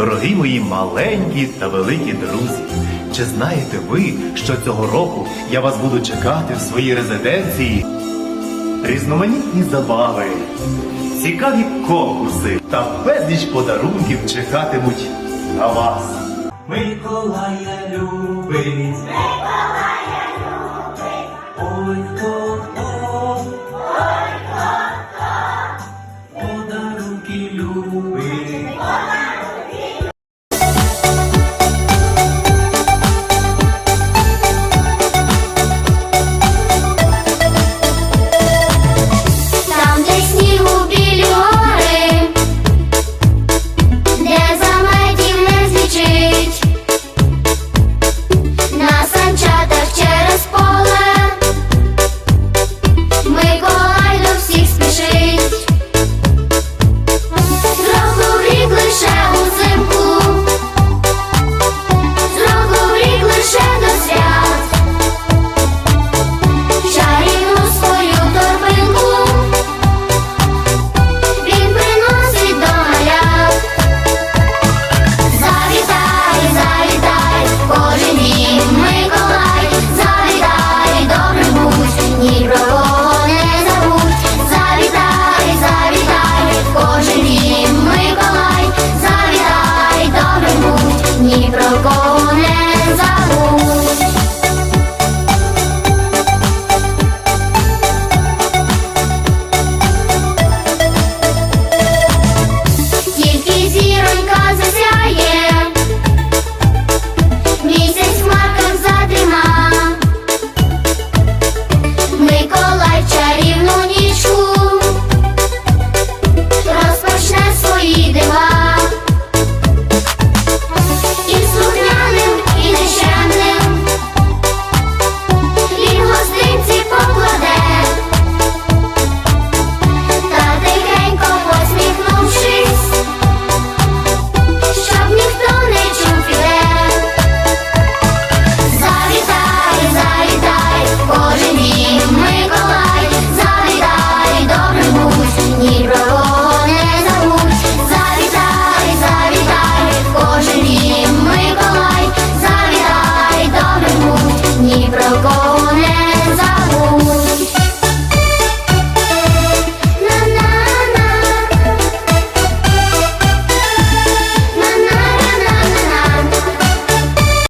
Дорогі мої маленькі та великі друзі, чи знаєте ви, що цього року я вас буду чекати в своїй резиденції? Різноманітні забави, цікаві конкурси та безліч подарунків чекатимуть на вас. Миколая любить,